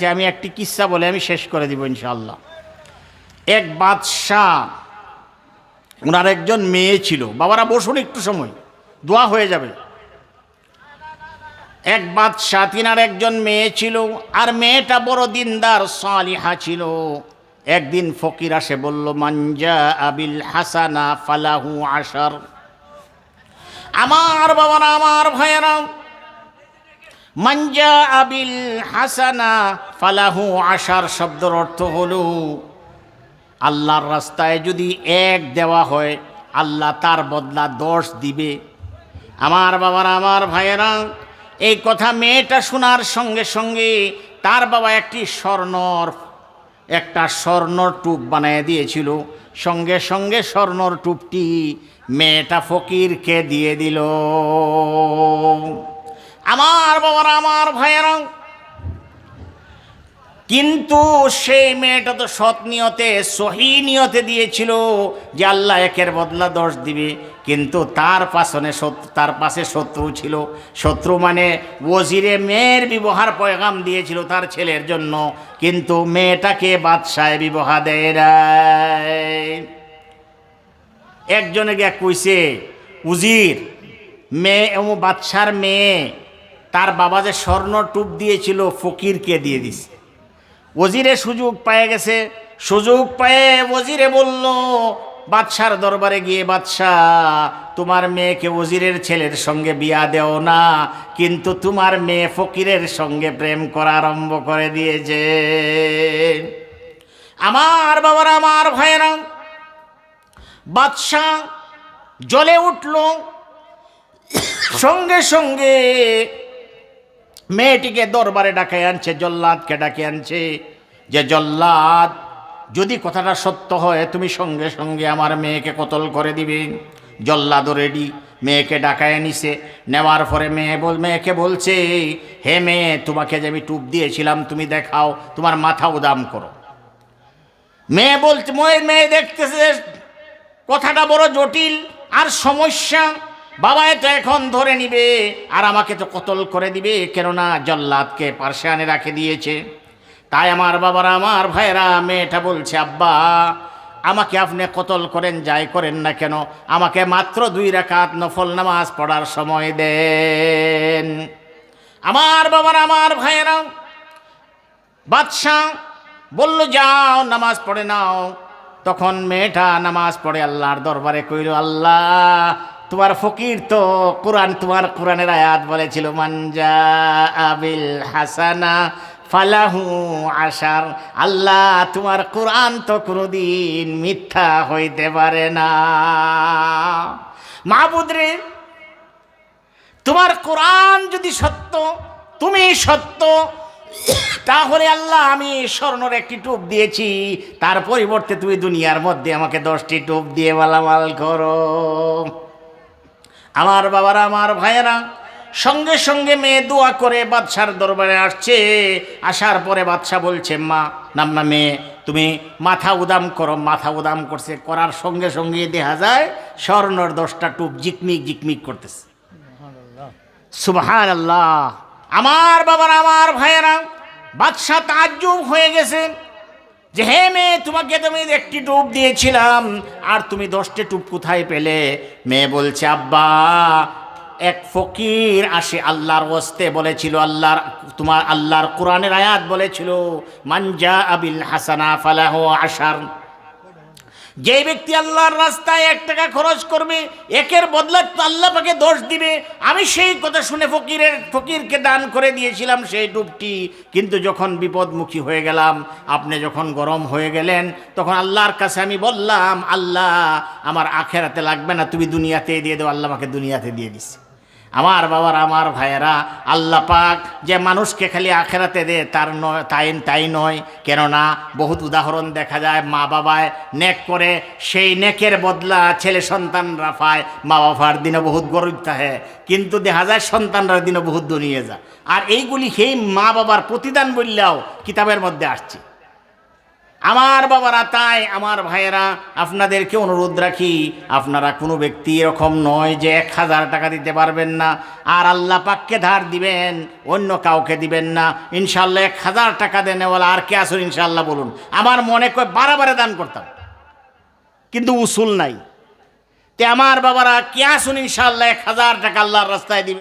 যে আমি একটি কিস্সা বলে আমি শেষ করে দিব ইনশাল্লাহ এক বাদশাহ ওনার একজন মেয়ে ছিল। বাবারা, বসুন একটু সময়, দোয়া হয়ে যাবে। এক বাদশাহ, তিনার একজন মেয়ে ছিল, আর মেয়েটা বড় দিনদার, সালিহা ছিল। একদিন ফকির আসে, বলল মাঞ্জা আবিল হাসানা ফালাহু আসার আমার বাবারা, আমার ভাইয়েরা মাঞ্জা আবিল হাসানা ফালাহু আশার শব্দের অর্থ হলো, আল্লাহর রাস্তায় যদি এক দেওয়া হয়, আল্লাহ তার বদলা দশ দিবে। আমার বাবার, আমার ভাইয়েরা, এই কথা মেয়েটা শোনার সঙ্গে সঙ্গে তার বাবা একটি স্বর্ণর, একটা স্বর্ণর টুপ বানিয়ে দিয়েছিল। সঙ্গে সঙ্গে স্বর্ণর টুপটি মেয়েটা ফকিরকে দিয়ে দিল। আমার বাবার, আমার ভাইয়েরা। কিন্তু সেই মেয়েটা তো সৎ নিয়তে, সহি নিয়তে দিয়েছিল যে আল্লাহ একের বদলা দশ দিবে। কিন্তু তার পাশনে তার পাশে শত্রু ছিল। শত্রু মানে ওজিরে মেয়ের ব্যবহার পয়গাম দিয়েছিল তার ছেলের জন্য। কিন্তু মেয়েটাকে বাদশায় বিবাহ দেয়। একজনে গিয়া কইছে, উজির, মেয়ে এবং বাদশার মেয়ে তার বাবা যে স্বর্ণ টুপ দিয়েছিল, ফকিরকে দিয়ে দিছে। ওজিরে সুযোগ পেয়ে গেছে, সুযোগ পেয়ে ওজিরে বলল, বাদশার দরবারে গিয়ে বাদশাহ, তোমার মেয়েকে ওজিরের ছেলের সঙ্গে বিয়া দেও না, কিন্তু তোমার মেয়ে ফকিরের সঙ্গে প্রেম করা আরম্ভ করে দিয়েছে। আমার বাবার, আমার ভাইয়েরা, বাদশাহ জ্বলে উঠল। সঙ্গে সঙ্গে মেয়েটিকে দরবারে ডাকে আনছে, জল্লাদকে ডাকে আনছে। যে জল্লাদ, যদি কথাটা সত্য হয়, তুমি সঙ্গে সঙ্গে আমার মেয়েকে কতল করে দিবে। জল্লাদও রেডি মেয়েকে ডাকায় নিছে। নেওয়ার পরে মেয়ে বল, মেয়েকে বলছে, হে মেয়ে, তোমাকে যে আমি টুপ দিয়েছিলাম, তুমি দেখাও, তোমার মাথা উদাম করো। মেয়ে বলছে মেয়ে দেখতেছে, কথাটা বড় জটিল, আর সমস্যা বাবা তো এখন ধরে নিবে, আর আমাকে তো কতল করে দিবে, কেননা জল্লাদকে পার্শ্বানে রাখে দিয়েছে। তাই আমার বাবারা, আমার ভাইয়েরা, মেয়েটা বলছে, আব্বা, আমাকে আপনি কতল করেন, যাই করেন না কেন, আমাকে মাত্র দুই রাকাত নফল নামাজ পড়ার সময় দেন। আমার বাবার, আমার ভাইয়েরা, বাদশাহ বলল, যাও, নামাজ পড়ে নাও। তখন মেয়েটা নামাজ পড়ে আল্লাহর দরবারে কইল, আল্লাহ তোমার ফকির তো কোরআন, তোমার কোরআনের আয়াত বলেছিল মানজা আবিল হাসানা ফালাহু আশার। আল্লাহ তোমার কোরআন তো কোনোদিন মিথ্যা হইতে পারে না। মাহবুদরে, তোমার কোরআন যদি সত্য, তুমি সত্য, তাহলে আল্লাহ আমি স্বর্ণর একটি টুপ দিয়েছি, তার পরিবর্তে তুমি দুনিয়ার মধ্যে আমাকে দশটি টুপ দিয়ে মালামাল করো। আমার বাবারা, আমার ভাইয়েরা, সঙ্গে সঙ্গে মেয়ে দোয়া করে বাদশার দরবারে আসছে। আসার পরে বাদশাহ বলছে, মা নাম্মা মেয়ে, তুমি মাথা উদাম করো, মাথা উদাম করছে, করার সঙ্গে সঙ্গে দেখা যায় স্বর্ণর দশটা টুপ জিকমিক জিকমিক করতেছে। সুবহান আল্লাহ আমার বাবার, আমার ভাইয়েরা বাদশাহ তাজ্জুব হয়ে গেছে। যে, হে মেয়ে, তোমাকে তো আমি একটি টুপ দিয়েছিলাম, আর তুমি দশটি টুপ কোথায় পেলে? মেয়ে বলছে, আব্বা, এক ফকির আসে আল্লাহর ওস্তে বলেছিল, আল্লাহর, তোমার আল্লাহর কোরআনের আয়াত বলেছিল মানজা আবিল হাসানা ফালাহ আশার। যে ব্যক্তি আল্লাহর রাস্তায় এক টাকা খরচ করবে, একের বদলা আল্লাহ পাকে দোষ দিবে। আমি সেই কথা শুনে ফকিরের, ফকিরকে দান করে দিয়েছিলাম সেই ডুবটি। কিন্তু যখন বিপদমুখী হয়ে গেলাম, আপনি যখন গরম হয়ে গেলেন, তখন আল্লাহর কাছে আমি বললাম, আল্লাহ, আমার আখেরাতে লাগবে না, তুমি দুনিয়াতে দিয়ে দাও, আল্লাহ আমাকে দুনিয়াতে দিয়ে দিছে। আমার বাবার, আমার ভাইয়েরা আল্লাহ পাক যে মানুষকে খালি আখেরাতে দে তার নয়, তাই তাই নয়। কেননা বহুত উদাহরণ দেখা যায়, মা বাবায় নেক করে, সেই নেকের বদলা ছেলে সন্তানরা পায়। মা বাবার দিনে বহুত গরিব থাকে, কিন্তু দেখা যায় সন্তানরা দিনে বহুত দুনিয়ে যায়। আর এইগুলি সেই মা বাবার প্রতিদান বললেও কিতাবের মধ্যে আসছে। আমার বাবারা, তাই আমার ভাইয়েরা, আপনাদেরকে অনুরোধ রাখি, আপনারা কোনো ব্যক্তি এরকম নয় যে এক হাজার টাকা দিতে পারবেন না, আর আল্লাহ পাককে ধার দিবেন, অন্য কাউকে দিবেন না। ইনশাল্লাহ এক হাজার টাকা দেন বলে আর কে আসুন ইনশাল্লাহ বলুন। আমার মনে কয় বারে বারে দান করতাম, কিন্তু উসুল নাই। তে আমার বাবারা, কে আসুন ইনশাল্লাহ এক হাজার টাকা আল্লাহর রাস্তায় দিবেন